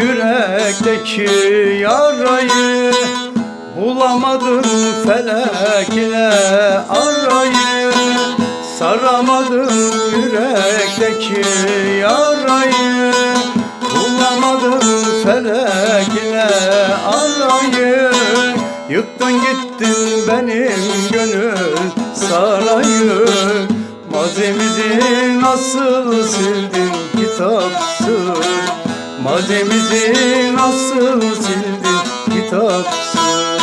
yürekteki yarayı Bulamadım felek ile arayı Saramadım. Yürekteki yarayı Bulamadım felek ile arayı Yıktın gittin benim gönül sarayı. Mazimizi nasıl sildin kitapsız Mazimizi nasıl sildin kitapsız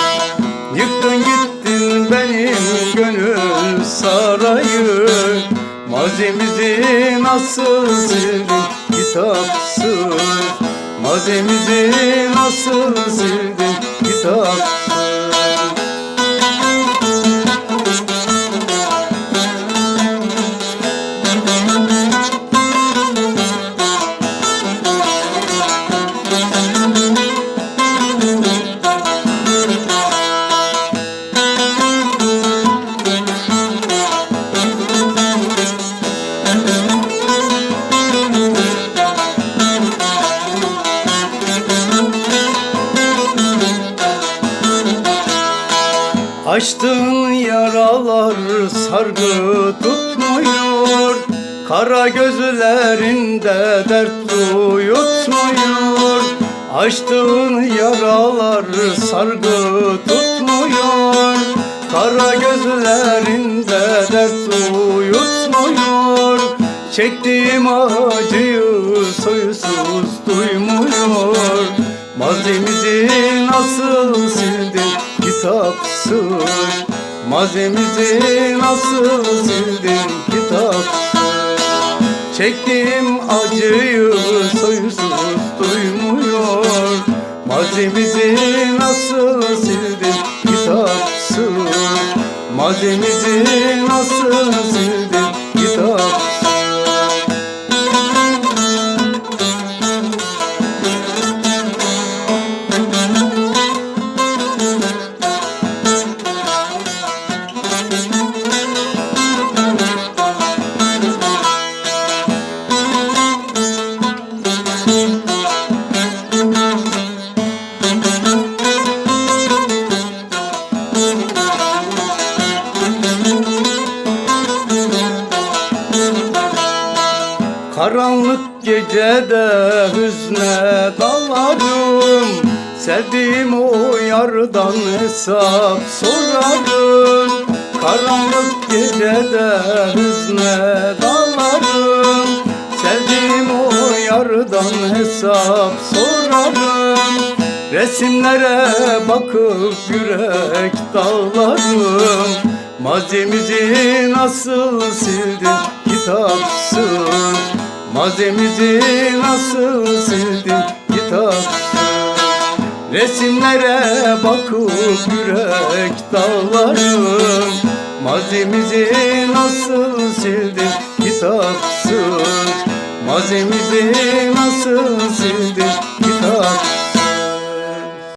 Yıktın gittin benim gönül sarayı. Mazimizi nasıl sildin kitapsız Mazimizi nasıl sildin kitapsız Açtığın yaralar sargı tutmuyor. Kara gözlerinde dert uyutmuyor. Açtığın yaralar sargı tutmuyor. Kara gözlerinde dert uyutmuyor. Çektiğim acıyı soysuz duymuyor. Mazimizi nasıl sildin kitapsız Mazimizi nasıl sildin kitapsız Çektiğim acıyı soysuz duymuyor. Mazimizi nasıl sildin kitapsız Mazimizi nasıl sildin Karanlık gecede hüzne dalarım. Sevdiğim o yardan hesap sorarım. Karanlık gecede hüzne dalarım. Sevdiğim o yardan hesap sorarım. Resimlere bakıp yürek dağlarım. Mazimizi nasıl sildin Mazimizi nasıl sildin kitapsız Resimlere bakıp yürek dağlarım. Mazimizi nasıl sildin kitapsız Mazimizi nasıl sildin